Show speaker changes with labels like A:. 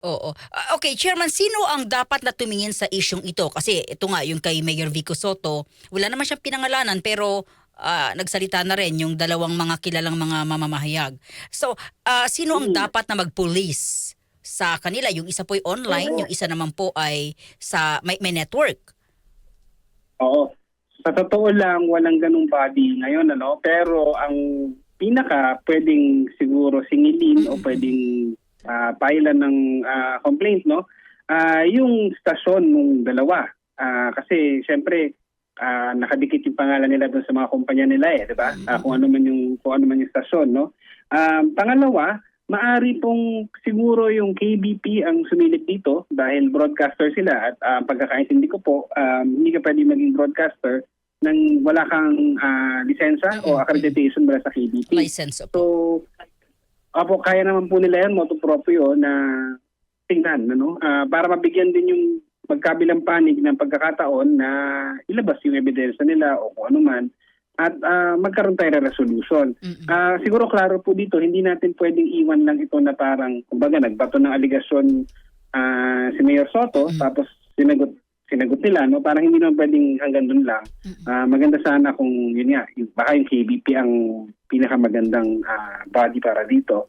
A: Oo. Ah, okay, Chairman, sino ang dapat na tumingin sa isyong ito? Kasi ito nga, yung kay Mayor Vico Soto, wala naman siyang pinangalanan pero ah, nagsalita na rin yung dalawang mga kilalang mga mamamahayag. So, ah, sino ang
B: Mm.
A: dapat na mag-police sa kanila? Yung isa po ay online, yung isa naman po ay sa may, may network.
B: Oo. Sa totoo lang, walang ganung body ngayon, ano? Pero ang pinaka pwedeng siguro singilin o pwedeng uh, pailan ng ah, complaint, no? Ah, yung stasyon nung dalawa. Ah, kasi syempre ah, nakadikit yung pangalan nila doon sa mga kumpanya nila eh, 'di ba? Ah, kung ano man yung kung ano man yung stasyon, no? Ah, pangalawa, maari pong siguro yung KBP ang sumilip dito dahil broadcaster sila at uh, pagkakaintindi ko po, um, hindi ka pwede maging broadcaster nang wala kang ah, lisensya o accreditation mula sa KBP.
A: License.
B: So, apo, kaya naman po nila yan, moto proprio na tingnan, ano? Ah, para mabigyan din yung magkabilang panig ng pagkakataon na ilabas yung ebidensya nila o kung ano man at ah, magkaroon tayo ng resolution.
A: Mm-mm.
B: Ah, siguro klaro po dito, hindi natin pwedeng iwan lang ito na parang, kumbaga, nagbato ng aligasyon ah, si Mayor Soto,
A: Mm.
B: tapos sinagot sinagot nila, no? Parang hindi naman pwedeng hanggang doon lang. Ah, maganda sana kung yun nga, yung- baka yung KBP ang pinakamagandang ah, body para dito.